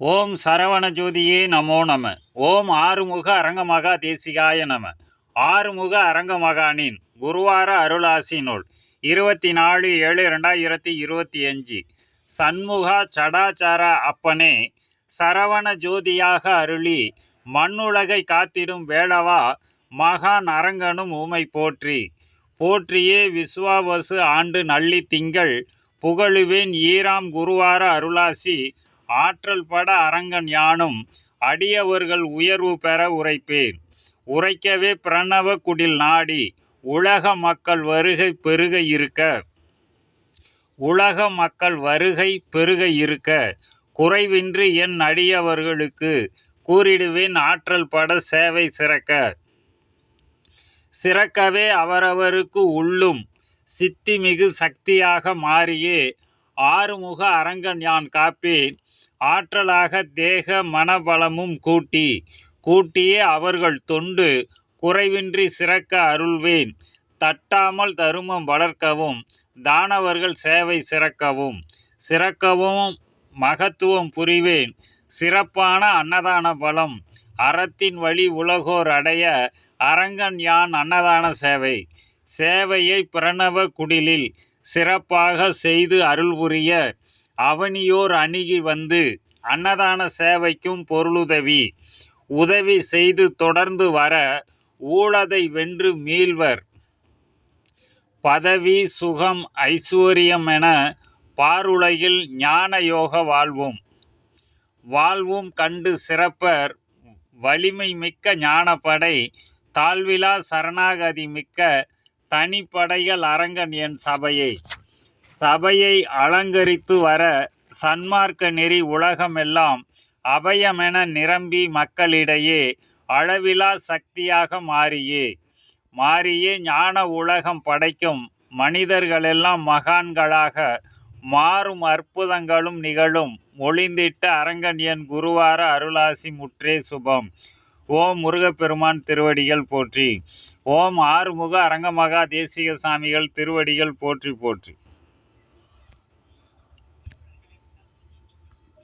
ஓம் சரவண ஜோதியே நமோ நம. ஓம் ஆறுமுக அரங்கமகா தேசிகாய நம. ஆறுமுக அரங்கமகானின் குருவார அருளாசி நூல் இருபத்தி நாலு ஏழு ரெண்டாயிரத்தி இருபத்தி அஞ்சு சண்முகா சடாச்சார அப்பனே சரவண ஜோதியாக அருளி மண்ணுலகை காத்திடும் வேளவா மகான் அரங்கனும் உமை போற்றி. போற்றியே விஸ்வாவசு ஆண்டு நள்ளி திங்கள் புகழுவேன் ஈராம் குருவார அருளாசி ஆற்றல் பட அரங்கன் யானும் அடியவர்கள் உயர்வு பெற உரைப்பேன். உரைக்கவே பிரணவ குடில் நாடி உலக மக்கள் வருகை பெருக இருக்க. உலக மக்கள் வருகை பெருக இருக்க. குறைவின்றி என் அடியவர்களுக்கு கூறிடுவேன் ஆற்றல் பட சேவை சிறக்க. சிறக்கவே அவரவருக்கு உள்ளும் சித்தி மிகு சக்தியாக மாறியே. ஆறுமுக அரங்கன் யான் காப்பேன். ஆற்றலாக தேக மனபலமும் கூட்டி கூட்டியே அவர்கள் தொண்டு குறைவின்றி சிறக்க அருள்வேன். தட்டாமல் தருமம் வளர்க்கவும் தானவர்கள் சேவை சிறக்கவும் சிறக்கவும் மகத்துவம் புரிவேன். சிறப்பான அன்னதான பலம் அறத்தின் வழி உலகோர் அடைய அரங்கன் யான் அன்னதான சேவை. சேவையை பிரணவ குடிலில் சிறப்பாக செய்து அருள் புரிய அவனியோர் அணுகி வந்து அன்னதான சேவைக்கும் பொருளுதவி உதவி செய்து தொடர்ந்து வர ஊழதை வென்று மீள்வர். பதவி சுகம் ஐஸ்வர்யம் என பாருலகில் ஞான யோக வாழ்வும். வாழ்வும் கண்டு சிறப்பர் வலிமை மிக்க ஞானப்படை தாழ்விலா சரணாகதி மிக்க தனிப்படைகள் அரங்கன் என் சபையை. சபையை அலங்கரித்து வர சன்மார்க்க நெறி உலகமெல்லாம் அபயமென நிரம்பி மக்களிடையே அளவிலா சக்தியாக மாறியே. மாறியே ஞான உலகம் படைக்கும் மனிதர்களெல்லாம் மகான்களாக மாறும் அற்புதங்களும் நிகழும். ஒளிந்திட்ட அரங்கன் என் குருவார அருளாசி முற்றே சுபம். ஓம் முருகப்பெருமான் திருவடிகள் போற்றி. ஓம் ஆறுமுக அரங்கமகா தேசிக சாமிகள் திருவடிகள் போற்றி போற்றி.